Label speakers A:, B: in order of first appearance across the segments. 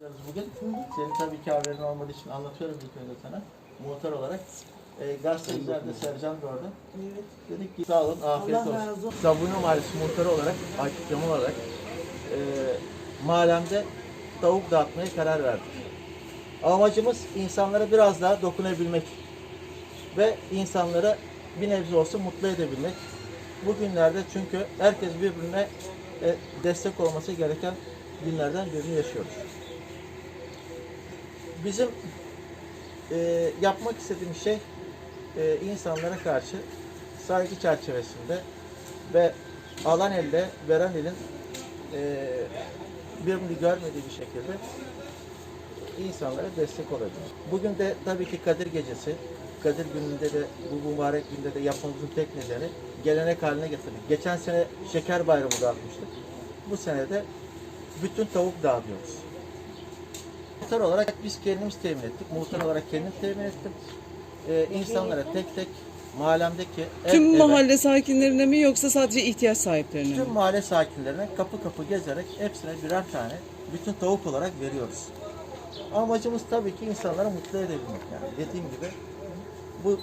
A: Bugün senin tabii ki haberin olmadığı için anlatıyorum ilk önce sana. Muhtar olarak. E, gazeteciler de Sercan orada.
B: Evet.
A: Dedik ki sağ olun, afiyet
B: Allah
A: olsun.
B: razı olsun.
A: Sabunlu Mahallesi muhtarı olarak, Akif Cemal olarak e, mahallemde tavuk dağıtmaya karar verdik. Amacımız insanlara biraz daha dokunabilmek ve insanlara bir nebze olsun mutlu edebilmek. Bugünlerde çünkü herkes birbirine e, destek olması gereken günlerden birini yaşıyoruz. Bizim e, yapmak istediğimiz şey e, insanlara karşı saygı çerçevesinde ve alan elde veren elin e, birbirini görmediği bir şekilde insanlara destek olacağız. Bugün de tabii ki Kadir Gecesi. Kadir gününde de bu mübarek günde de yapmamızın tek nedeni gelenek haline getirdik. Geçen sene şeker bayramı dağıtmıştık. Bu sene de bütün tavuk dağıtıyoruz. Muhtar olarak biz kendimiz temin ettik. Muhtar olarak kendim temin ettim. Ee, insanlara tek tek mahallemdeki ev
C: Tüm
A: eve,
C: mahalle sakinlerine mi yoksa sadece ihtiyaç sahiplerine mi?
A: tüm mahalle sakinlerine kapı kapı gezerek hepsine birer tane bütün tavuk olarak veriyoruz. Amacımız tabii ki insanları mutlu edebilmek yani. Dediğim gibi bu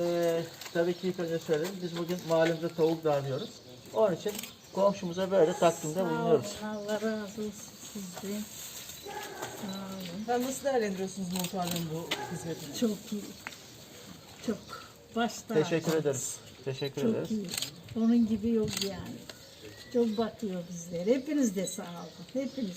A: e, tabii ki ilk önce söyledim. Biz bugün mahallemize tavuk dağıtıyoruz. Onun için komşumuza böyle takdimde bulunuyoruz.
B: Allah razı olsun sizden.
C: Sen nasıl değerlendiriyorsunuz muhtarlığın bu hizmetini?
B: Çok iyi. Çok. Başta.
A: Teşekkür ederiz. Teşekkür
B: Çok
A: ederiz.
B: iyi. Onun gibi yok yani. Çok bakıyor bizlere. Hepiniz de sağ olun. Hepiniz.